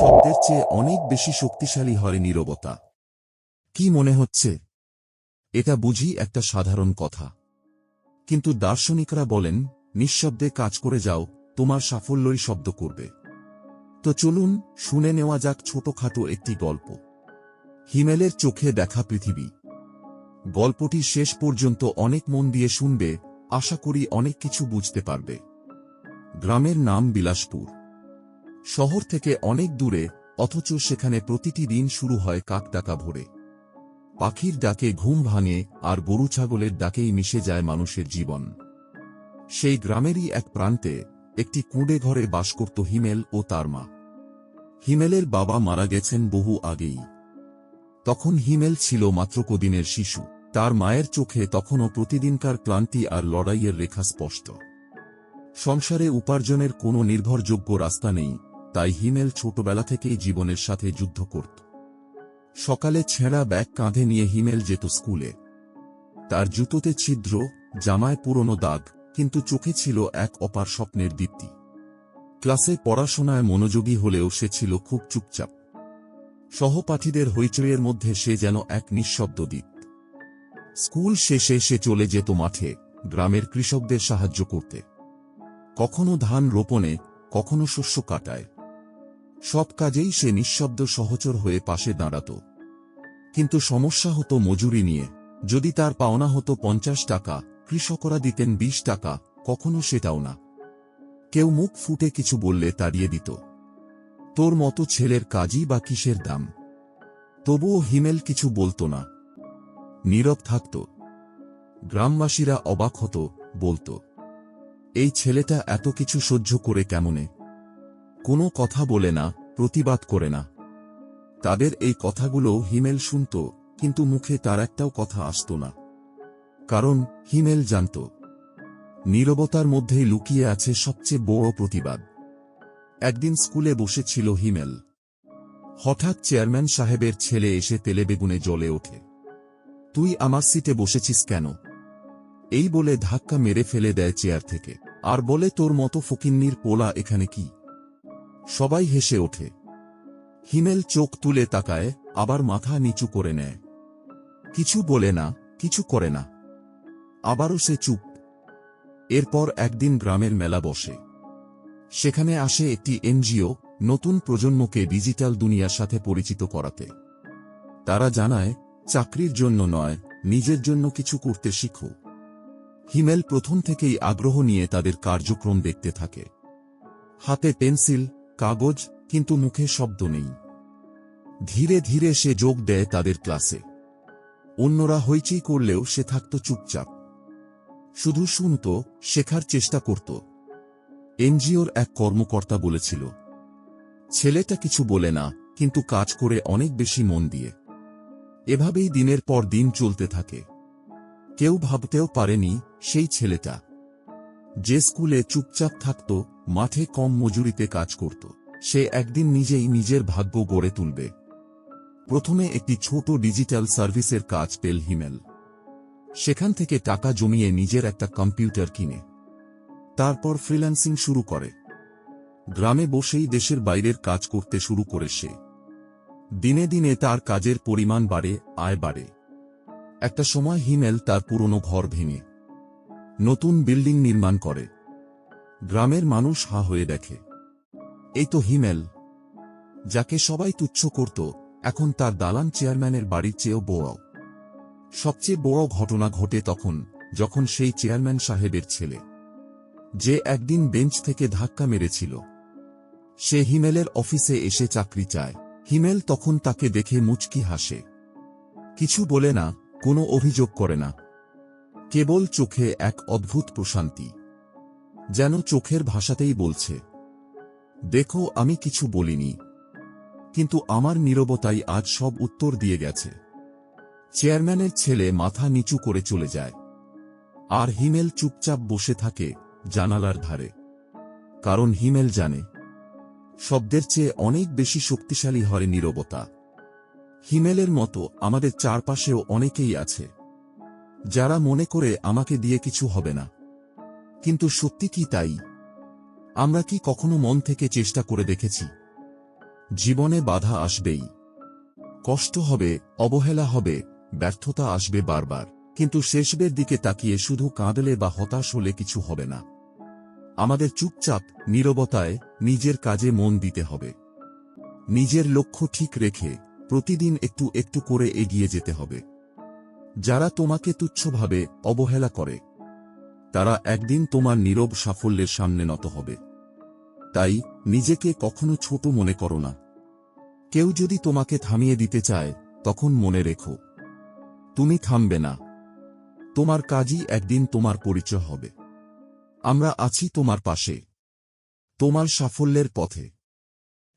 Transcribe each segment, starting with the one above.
শব্দের চেয়ে অনেক বেশি শক্তিশালী হয় নীরবতা। কি মনে হচ্ছে? এটা বুঝি একটা সাধারণ কথা। কিন্তু দার্শনিকরা বলেন, নিঃশব্দে কাজ করে যাও, তোমার সাফল্যই শব্দ করবে। তো চলুন শুনে নেওয়া যাক ছোটখাটো একটি গল্প। হিমেলের চোখে দেখা পৃথিবী। গল্পটি শেষ পর্যন্ত অনেক মন দিয়ে শুনবে, আশা করি অনেক কিছু বুঝতে পারবে। গ্রামের নাম বিলাসপুর। শহর থেকে অনেক দূরে, অথচ সেখানে প্রতিটি দিন শুরু হয় কাক ডাকা ভোরে। পাখির ডাকে ঘুম ভাঙে, আর গরু ছাগলের ডাকেই মিশে যায় মানুষের জীবন। সেই গ্রামেরই এক প্রান্তে, একটি কুঁড়ে ঘরে বাস করত হিমেল ও তার মা। হিমেলের বাবা মারা গেছেন বহু আগেই। তখন হিমেল ছিল মাত্র কদিনের শিশু। তার মায়ের চোখে তখনও প্রতিদিনকার ক্লান্তি আর লড়াইয়ের রেখা স্পষ্ট। সংসারে উপার্জনের কোনো নির্ভরযোগ্য রাস্তা নেই। তাই হিমেল ছোটবেলা থেকেই জীবনের সাথে যুদ্ধ করত। সকালে ছেঁড়া ব্যাগ কাঁধে নিয়ে হিমেল যেত স্কুলে। তার জুতোতে ছিদ্র, জামায় পুরনো দাগ, কিন্তু চোখে ছিল এক অপার স্বপ্নের দীপ্তি। ক্লাসে পড়াশোনায় মনোযোগী হলেও সে ছিল খুব চুপচাপ। সহপাঠীদের হইচইয়ের মধ্যে সে যেন এক নিঃশব্দ দ্বীপ স্কুল শেষে সে চলে যেত মাঠে, গ্রামের কৃষকদের সাহায্য করতে। কখনো ধান রোপণে, কখনো শস্য কাটায়। সব কাজেই সে নিঃশব্দ সহচর হয়ে পাশে দাঁড়াত। কিন্তু সমস্যা হতো মজুরি নিয়ে। যদি তার পাওনা হতো পঞ্চাশ টাকা, কৃষকরা দিতেন বিশ টাকা, কখনো সেটাও না। কেউ মুখ ফুটে কিছু বললে তাড়িয়ে দিত। তোর মতো ছেলের কাজই বা কিসের দাম? তবুও হিমেল কিছু বলতো না। নীরব থাকত। গ্রামবাসীরা অবাক হতো, বলতো, এই ছেলেটা এত কিছু সহ্য করে কেমনে? কোনো কথা বলে না, প্রতিবাদ করে না। তাদের এই কথাগুলো হিমেল শুনত, কিন্তু মুখে তার একটাও কথা আসত না। কারণ, হিমেল জানত, নীরবতার মধ্যেই লুকিয়ে আছে সবচেয়ে বড় প্রতিবাদ। একদিন স্কুলে বসেছিল হিমেল। হঠাৎ চেয়ারম্যান সাহেবের ছেলে এসে তেলেবেগুনে জ্বলে ওঠে। তুই আমার সিটে বসেছিস কেন? এই বলে ধাক্কা মেরে ফেলে দেয় চেয়ার থেকে। আর বলে তোর মতো ফকিন্নির পোলা এখানে কি? সবাই হেসে ওঠে। হিমেল চোখ তুলে তাকায়, আবার মাথা নিচু করে নেয়। কিছু বলে না, কিছু করে না। আবারও সে চুপ। এরপর একদিন গ্রামের মেলা বসে। সেখানে আসে একটি এনজিও, নতুন প্রজন্মকে ডিজিটাল দুনিয়ার সাথে পরিচিত করাতে। তারা জানায়, চাকরির জন্য নয়, নিজের জন্য কিছু করতে শিখো। হিমেল প্রথম থেকেই আগ্রহ নিয়ে তাদের কার্যক্রম দেখতে থাকে। হাতে পেন্সিল কাগজ, কিন্তু মুখে শব্দ নেই। ধীরে ধীরে সে যোগ দেয় তাদের ক্লাসে। অন্যরা হইচই করলেও সে থাকত চুপচাপ। শুধু শুনত, শেখার চেষ্টা করত। এনজিওর এক কর্মকর্তা বলেছিল, ছেলেটা কিছু বলে না, কিন্তু কাজ করে অনেক বেশি মন দিয়ে। এভাবেই দিনের পর দিন চলতে থাকে। কেউ ভাবতেও পারেনি, সেই ছেলেটা। যে স্কুলে চুপচাপ থাকত মাঠে কম মজুরিতে কাজ করত। সে একদিন নিজেই নিজের ভাগ্য গড়ে তুলবে। প্রথমে একটি ছোট ডিজিটাল সার্ভিসের কাজ পেল হিমেল সেখান থেকে টাকা জমিয়ে নিজের একটা কম্পিউটার কিনে। তারপর ফ্রিল্যান্সিং শুরু করে। গ্রামে বসেই দেশের বাইরের কাজ করতে শুরু করে সে। দিনে দিনে তার কাজের পরিমাণ বাড়ে, আয় বাড়ে। একটা সময় হিমেল তার পুরনো ঘর ভেঙে নতুন বিল্ডিং নির্মাণ করে। গ্রামের মানুষ হা হয়ে দেখে। এই তো হিমেল, যাকে সবাই তুচ্ছ করত, এখন তার দালান চেয়ারম্যানের বাড়ির চেয়েও বড়। সবচেয়ে বড় ঘটনা ঘটে তখন, যখন সেই চেয়ারম্যান সাহেবের ছেলে, যে একদিন বেঞ্চ থেকে ধাক্কা মেরেছিল। সে হিমেলের অফিসে এসে চাকরি চায়। হিমেল তখন তাকে দেখে মুচকি হাসে। কিছু বলে না, কোনো অভিযোগ করে না। কেবল চোখে এক অদ্ভুত প্রশান্তি। যেন চোখের ভাষাতেই বলছে, দেখো, আমি কিছু বলিনি, কিন্তু আমার নীরবতাই আজ সব উত্তর দিয়ে গেছে। চেয়ারম্যানের ছেলে মাথা নিচু করে চলে যায়, আর হিমেল চুপচাপ বসে থাকে জানালার ধারে, কারণ হিমেল জানে, শব্দের চেয়ে অনেক বেশি শক্তিশালী হয় নীরবতা। হিমেলের মতো আমাদের চারপাশেও অনেকেই আছে, যারা মনে করে আমাকে দিয়ে কিছু হবে না। কিন্তু সত্যি কি তাই? আমরা কি কখনো মন থেকে চেষ্টা করে দেখেছি? জীবনে বাধা আসবেই। কষ্ট হবে, অবহেলা হবে, ব্যর্থতা আসবে বারবার। কিন্তু শেষবের দিকে তাকিয়ে শুধু কাঁদলে বা হতাশ হলে কিছু হবে না। আমাদের চুপচাপ, নীরবতায়, নিজের কাজে মন দিতে হবে। নিজের লক্ষ্য ঠিক রেখে, প্রতিদিন একটু একটু করে এগিয়ে যেতে হবে। যারা তোমাকে তুচ্ছভাবে অবহেলা করে তারা একদিন তোমার নীরব সাফল্যের সামনে নত হবে। তাই, নিজেকে কখনো ছোট মনে করো না। কেউ যদি তোমাকে থামিয়ে দিতে চায়, তখন মনে রেখো। তুমি থামবে না। তোমার কাজই একদিন তোমার পরিচয় হবে। আমরা আছি তোমার পাশে। তোমার সাফল্যের পথে।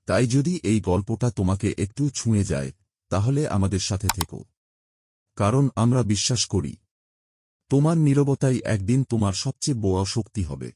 তাই যদি এই গল্পটা তোমাকে একটু ছুঁয়ে যায়, তাহলে আমাদের সাথে থেকো। কারণ আমরা বিশ্বাস করি তোমার নিরবতাই একদিন তোমার সবচেয়ে বোয়া শক্তি হবে।